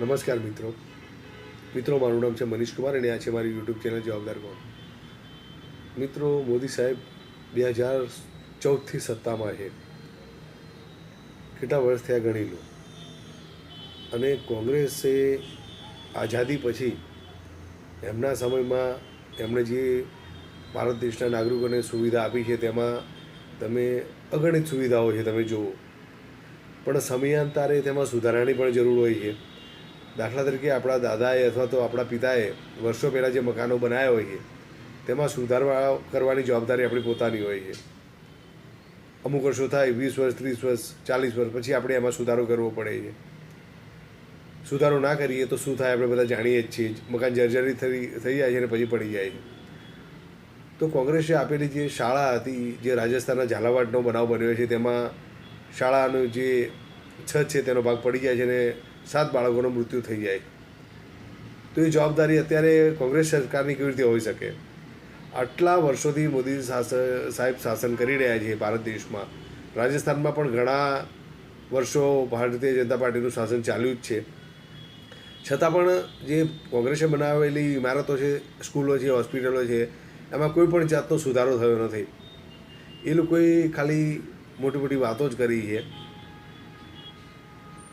નમસ્કાર મિત્રો. મિત્રો, મારું નામ છે મનીષ કુમાર અને આ છે મારી યુટ્યુબ ચેનલ જવાબદાર કોણ? મિત્રો, મોદી સાહેબ બે હજાર ચૌદથી સત્તામાં છે. કેટલા વર્ષ થયા ગણી લો? અને કોંગ્રેસે આઝાદી પછી એમના સમયમાં એમણે જે ભારત દેશના નાગરિકોને સુવિધા આપી છે, તેમાં તમે અગણિત સુવિધાઓ છે, તમે જુઓ. પણ સમયાંતરે તેમાં સુધારાની પણ જરૂર હોય છે. દાખલા તરીકે આપણા દાદાએ અથવા તો આપણા પિતાએ વર્ષો પહેલાં જે મકાનો બનાવ્યા હોય છે, તેમાં સુધારવા કરવાની જવાબદારી આપણી પોતાની હોય છે. અમુક વર્ષો થાય, વીસ વર્ષ, ત્રીસ વર્ષ, ચાલીસ વર્ષ, પછી આપણે એમાં સુધારો કરવો પડે છે. સુધારો ના કરીએ તો શું થાય, આપણે બધા જાણીએ જ છીએ. મકાન જર્જરી થઈ થઈ જાય છે અને પછી પડી જાય છે. તો કોંગ્રેસે આપેલી જે શાળા હતી, જે રાજસ્થાનના ઝાલાવાડનો બનાવ બન્યો છે, તેમાં શાળાનું જે છત છે, તેનો ભાગ પડી જાય છે અને સાત બાળકોનું મૃત્યુ થઈ જાય. તો એ જવાબદારી અત્યારે કોંગ્રેસ સરકારની કેવી રીતે હોઈ શકે? આટલા વર્ષોથી મોદી શાસન સાહેબ શાસન કરી રહ્યા છે ભારત દેશમાં. રાજસ્થાનમાં પણ ઘણા વર્ષો ભારતીય જનતા પાર્ટીનું શાસન ચાલ્યું જ છે. છતાં પણ જે કોંગ્રેસે બનાવેલી ઇમારતો છે, સ્કૂલો છે, હોસ્પિટલો છે, એમાં કોઈ પણ જાતનો સુધારો થયો નથી. એ લોકોએ ખાલી મોટી મોટી વાતો જ કરી છે.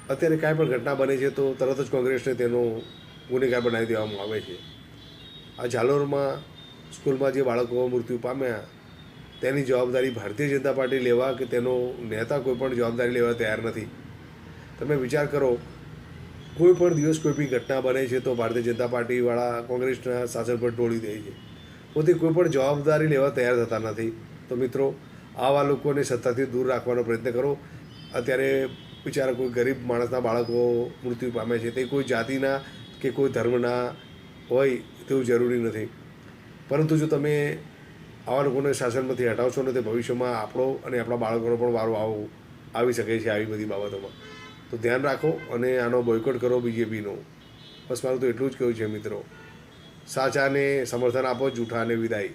અત્યારે કાંઈ પણ ઘટના બને છે તો તરત જ કોંગ્રેસને તેનો ગુનેગાર બનાવી દેવામાં આવે છે. આ ઝાલોરમાં સ્કૂલમાં જે બાળકો મૃત્યુ પામ્યા, તેની જવાબદારી ભારતીય જનતા પાર્ટી લેવા કે તેનો નેતા કોઈ પણ જવાબદારી લેવા તૈયાર નથી. તમે વિચાર કરો, કોઈ પણ દિવસ કોઈ બી ઘટના બને છે તો ભારતીય જનતા પાર્ટીવાળા કોંગ્રેસના શાસન પર ટોળી દે છે. પોતે કોઈ પણ જવાબદારી લેવા તૈયાર થતા નથી. તો મિત્રો, આવા લોકોને સત્તાથી દૂર રાખવાનો પ્રયત્ન કરો. અત્યારે બિચારા કોઈ ગરીબ માણસના બાળકો મૃત્યુ પામે છે, તે કોઈ જાતિના કે કોઈ ધર્મના હોય તેવું જરૂરી નથી. પરંતુ જો તમે આવા લોકોને શાસનમાંથી હટાવશો ને તે ભવિષ્યમાં આપણો અને આપણા બાળકોનો પણ વારો આવો, આવી શકે છે આવી બધી બાબતોમાં. તો ધ્યાન રાખો અને આનો બોયકોટ કરો બીજેપીનો બસ મારું તો એટલું જ કહ્યું છે, મિત્રો. સાચાને સમર્થન આપો, જૂઠાને વિદાય.